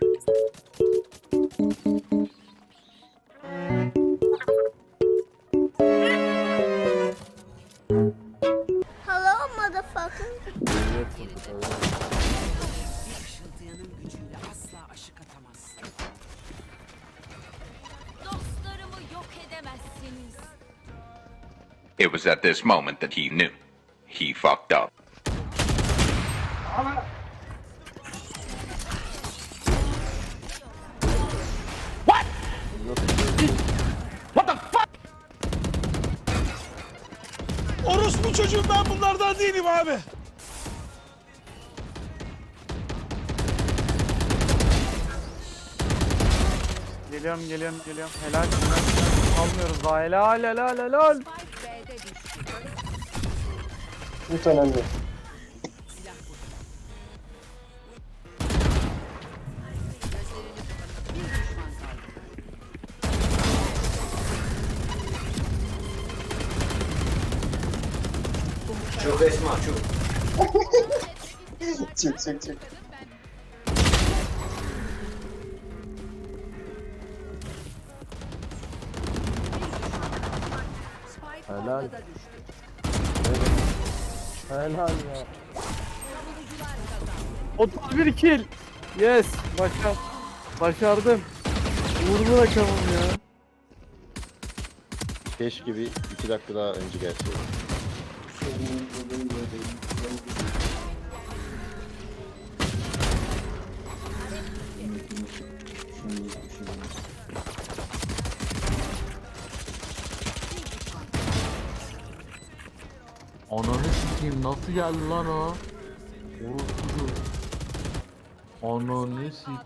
Hello motherfucker. Işıldayanın gücüyle asla aşık atamazsın. Dostlarımı yok edemezsiniz. It was at this moment that he knew. He fucked up. Orospu çocuğum ben bunlardan değilim abi. Geliyorum geliyorum geliyorum. Helal helal. Almıyoruz daha. Helal helal helal. Spike B'de düştü. Hiç önemli. Çok Esma çok. çık çık çık. Helal. Helal ya. 31 kill. Yes. Başar. Başardım. Vurdu rakamım ya. Keşke bir iki dakika daha önce gelseydi. Ananı sikeyim nasıl geldi lan o? Orospu. Ananı sikeyim.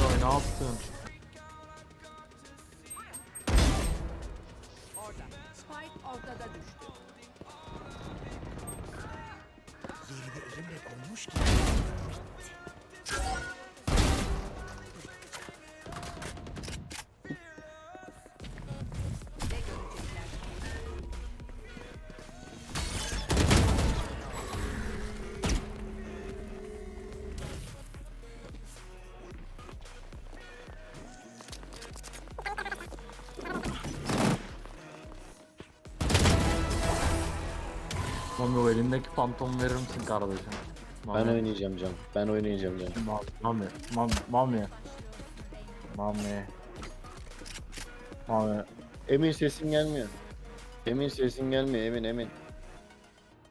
Ya ne yaptın? Ne görecekler? Mami o elindeki fantom verir misin kardeşim? Ben Mami. oynayacağım can. Ben oynayacağım can. Ma- Mami. Mami. Mami. Mami. Mami. Emin sesin gelmiyor. Emin sesin gelmiyor Emin Emin.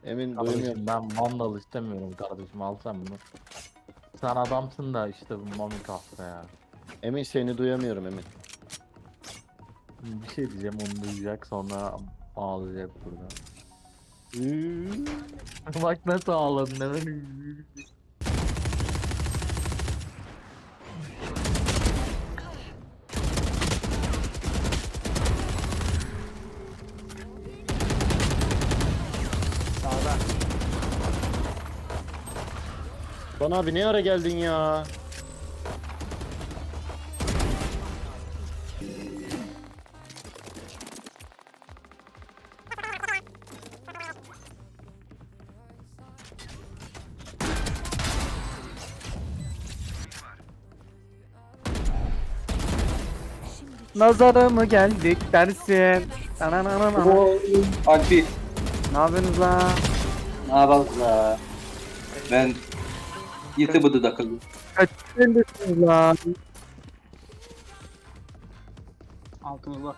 Emin duymuyorum. Kardeşim ben Vandal istemiyorum kardeşim al sen bunu. Sen adamsın da işte bu Mami kahve ya. Emin seni duyamıyorum Emin. Bir şey diyeceğim onu duyacak sonra ağlayacak burada. Bak nasıl ağladın hemen. Bana abi ne ara geldin ya? Nazara mı geldik dersin? Ananana. Alpi Ne yapıyorsunuz lan? ne yapalım la? Ben YouTube'da takıldım. Kaç yılındasınız lan? Altımızda.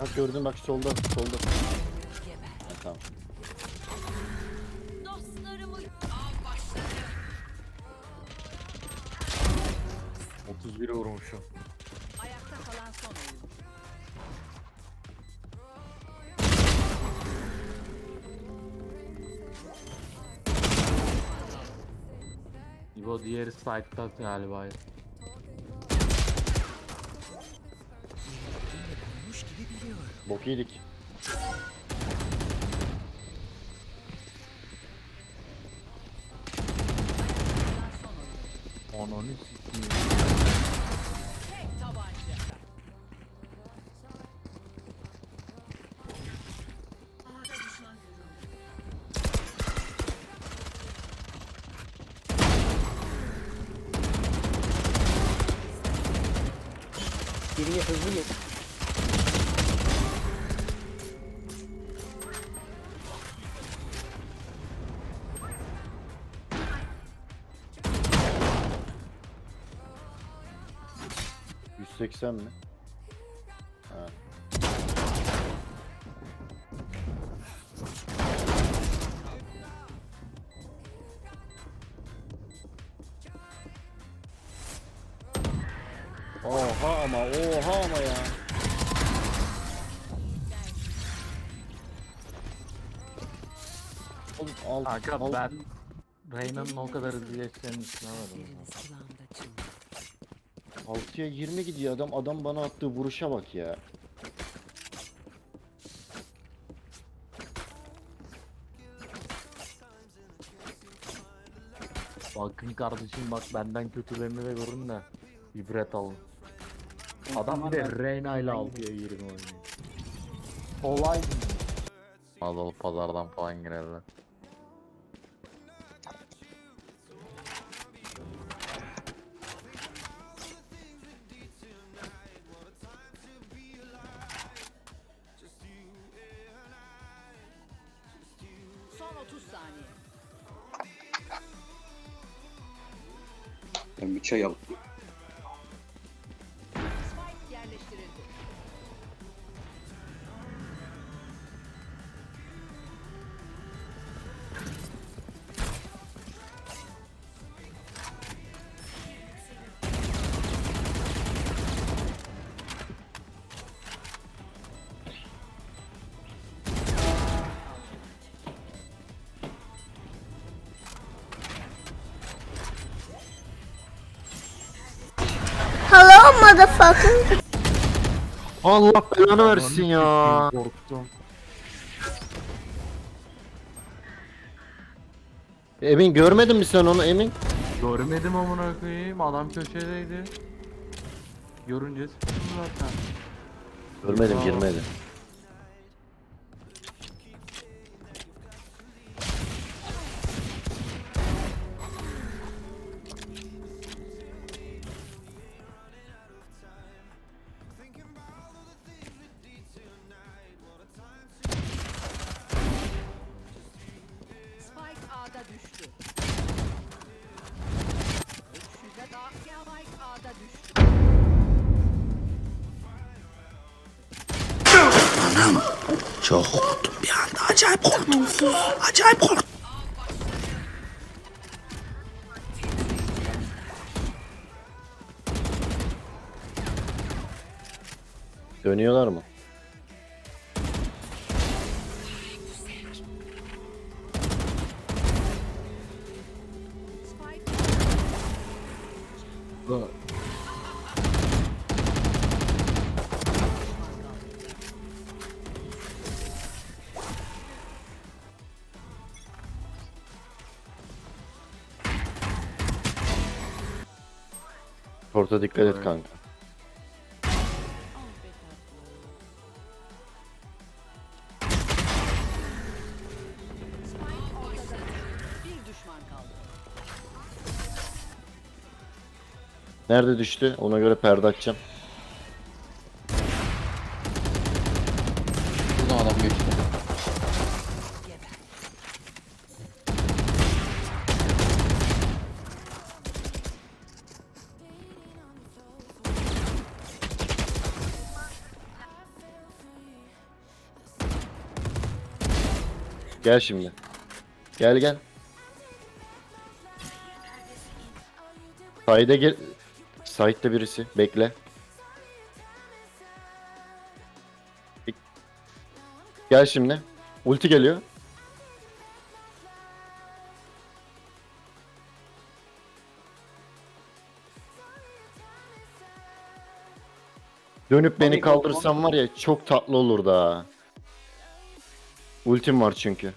Bak gördün bak solda solda. Ha, tamam. Dostlarımı Av başladı. 31 vurmuşum. İbo diğeri site'da galiba. Bok yedik. Ananı sikeyim. Geriye hızlı geç. Yüz seksen mi? Oha ama oha ama ya. Oğlum alt, Kanka alt- ben Reyna'nın o kadar hızlı geçeceğini düşünemedim. ya. 6'ya 20 gidiyor adam adam bana attığı vuruşa bak ya. Bakın kardeşim bak benden kötülerini de görün de ibret alın. Adam bir de Reyna ile 6'ya 20 oynuyor. Olay mı? Anadolu pazardan falan girerler. Son 30 saniye. Ben bir çay al. Hello, motherfucker. Allah belanı versin ya. Korktum. Emin görmedin mi sen onu Emin? Görmedim amına koyayım adam köşedeydi. Görünce zaten. Görmedim girmedi. Çok korktum bir anda. Acayip korktum. Acayip korktum. Dönüyorlar mı? Spike Orta dikkat et kanka. ortada. Bir düşman kaldı. Nerede düştü? Ona göre perde açacağım. Buradan adam geçti. Gel şimdi. Gel gel. Sayda gel. Side'de birisi. Bekle. Bek- Gel şimdi. Ulti geliyor. Dönüp beni kaldırsan var ya çok tatlı olur da. Ультимарченки.